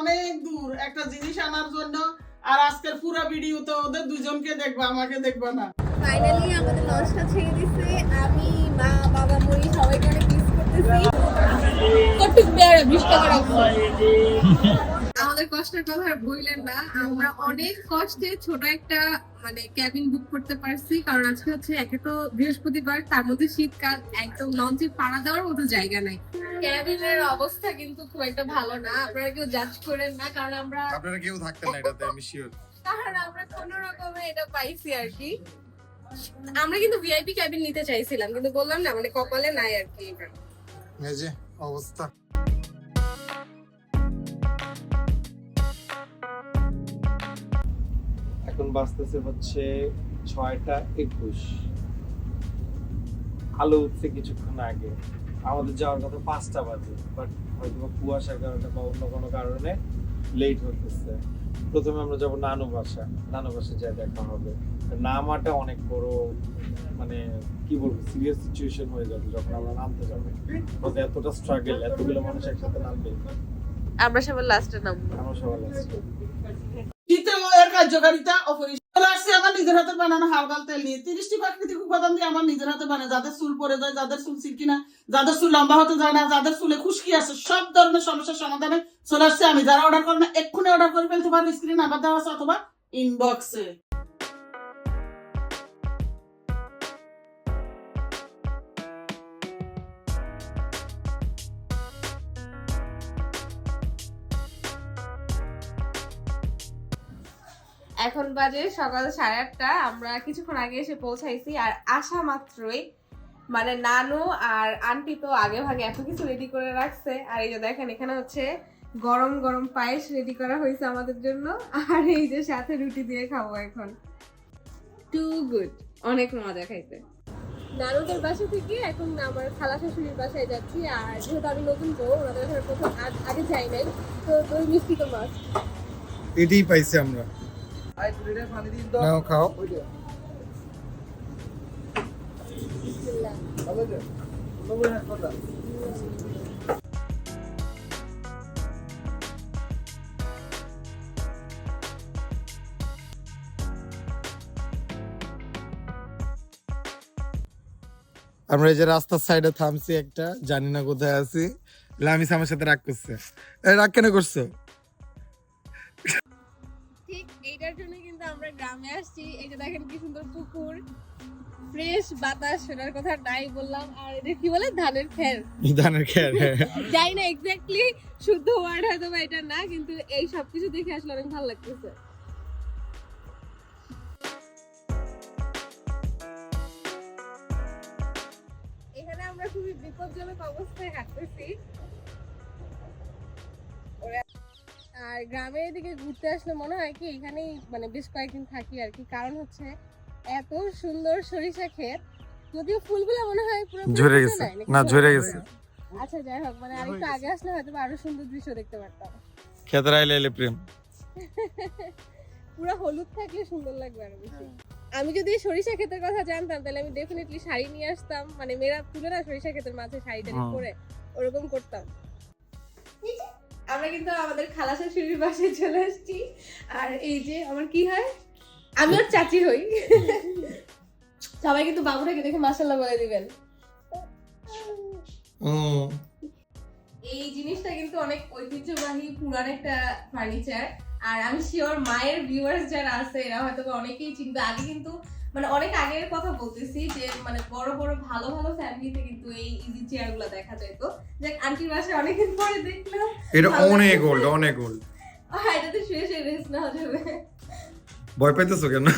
অনেক দূর। একটা জিনিস আনার জন্য। আর আজকের পুরো ভিডিও তো ওদের দুজনকে দেখবা, আমাকে না। ফাইনালি আমাদের লঞ্চটা ছেড়ে দিছে। আমি, মা, বাবা, মরি, সবাইকে অনেক মিস করতেছি। কটুক বৃষ্টি আমাদের কষ্টের কথা বললেন না। আমরা অনেক কষ্টে ছোট একটা মানে ক্যাবিন বুক করতে পারছি। কারণ আজকে হচ্ছে, একে তো বৃহস্পতিবার, তার মধ্যে শীতকাল, একদম লঞ্চে পাড়া দেওয়ার মতো জায়গা নাই। ক্যাবিনের অবস্থা কিন্তু খুব একটা ভালো না। আপনারা কেউ জাজ করেন না কারণ আমরা আপনারা কেউ থাকতেন না এটাতে আমি শিওর কারণ আমরা কোনো রকমে এটা পাইছি আর কি। আমরা কিন্তু ভিআইপি ক্যাবিন নিতে চাইছিলাম কিন্তু বললাম না মানে কপালে নাই আর কি এই যে অবস্থা। এখন বাজতেছে হচ্ছে ছয়টা একুশ। আলো উঠছে কিছুক্ষণ আগে। আমাদের যাওয়ার কথা পাঁচটা বাজে বাট হয়তো বা কুয়াশার কারণে বা অন্য কোনো কারণে লেট হতেছে প্রথমে আমরা যাব নানু বাসা। নানু বাসা যাই দেখা হবে। নামাটা অনেক বড় মানে কি বলব সিরিয়াস সিচুয়েশন হয়ে যাবে যখন আমরা নামতে যাব। এতটা স্ট্রাগল এতগুলো মানুষ একসাথে নামবে। আমরা সবাই লাস্টে নামবো। আমরা শীতে এর কার্যকারিতা অপরিসীম আসছে আমার নিজের হাতে বানানো হালকাল তেল নিয়ে। তিরিশটি প্রাকৃতিক উপাদান দিয়ে আমার নিজের হাতে বানায়। যাদের চুল পড়ে যায়, যাদের চুল সিল্কি না যাদের চুল লম্বা হতে যায় না, যাদের চুলে খুশকি আছে, সব ধরনের সমস্যার সমাধানে চলে আসছে আমি। যারা অর্ডার করবেন এক্ষুনি অর্ডার করে ফেলতে পারবে স্ক্রিন আবার দেওয়া আছে অথবা ইনবক্সে এখন বাজে সকাল সাড়ে আটটা। আমরা কিছুক্ষণ আগে এসে পৌঁছাইছি আর আসা মাত্রই মানে নানু আর আন্টি তো আগে ভাগে এত কিছু রেডি করে রাখছে। আর এই যে দেখেন, এখানে হচ্ছে গরম গরম পায়েস রেডি করা হয়েছে আমাদের জন্য। আর এই যে সাথে রুটি দিয়ে খাব এখন। টু গুড অনেক মজা খাইতে। নানুদের বাসা থেকে এখন আমার খালা শাশুড়ির বাসায় যাচ্ছি। আর যেহেতু আমি নতুন তো ওনাদের প্রথম আগে যাই নাই। তো মিষ্টি তো মাছ এটাই পাইছি আমরা। নাও, খাও। আমরা এই যে রাস্তার সাইডে থামছি একটা, জানি না কোথায় আছি। লামিস আমার সাথে রাগ করছে। রাগ কেন করছ? ঠিক এইটার জন্য কিন্তু আমরা গ্রামে আসছি। এই যে দেখেন কি সুন্দর পুকুর। ফ্রেশ বাতাস সেটার কথা নাই বললাম। আর এটা কি বলে? ধানের খের। ধানের খেয়ার যাই না এক্স্যাক্টলি শুদ্ধ ওয়ার্ড হয়তো বা এটা না কিন্তু এই সব কিছু দেখে আসলে অনেক ভালো লাগতেছে। এখানে আমরা খুবই বিপজ্জনক অবস্থায় হাঁটতেছি। আর গ্রামের দিকে ঘুরতে আসলে মনে হয় কি এখানেই মানে বেশ কয়েকদিন থাকি আর কি। কারণ হচ্ছে এত সুন্দর সরিষা ক্ষেত যদিও ফুলগুলো মনে হয় পুরো ঝরে গেছে। না ঝরে গেছে। আচ্ছা যাই হোক মানে আরেকটু আগে আসলে হয়তো আরও সুন্দর দৃশ্য দেখতে পারতাম। খেতের এলে প্রেম। পুরো হলুদ থাকলে সুন্দর লাগবে আরও বেশি। আমি যদি সরিষা ক্ষেতের কথা জানতাম তাহলে আমি ডেফিনেটলি শাড়ি নিয়ে আসতাম। মানে মেয়েরা তুলে না সরিষা ক্ষেতের মাঝে শাড়ি টাড়ি পরে ওরকম করতাম। আমরা কিন্তু আমাদের খালা শাশুড়ির বাসায় চলে আসছি। আর এই যে আমার কি হয়? আমি ওর চাচি হই। সবাই কিন্তু বাবুটাকে দেখে মাসাল্লাহ বলে দিবেন। এই জিনিসটা কিন্তু অনেক ঐতিহ্যবাহী পুরান একটা ফার্নিচার আর আমি শিওর মায়ের ভিউয়ার্স যারা আছে এরা হয়তো অনেকেই চিনবে। আগে কিন্তু মানে অনেক আগের কথা বলতেছি যে মানে বড় বড় ভালো ভালো ফ্যামিলিতে কিন্তু এই ইজি চেয়ারগুলো দেখা যায় তো। যে আন্টির বাসায় অনেকদিন পরে দেখলাম। এটা অনেক। ওল্ড অনেক ওল্ড হ্যাঁ এটাতে শুয়ে শুয়ে রেস্ট নেওয়া যাবে। ভয় পাইতেছো কেন?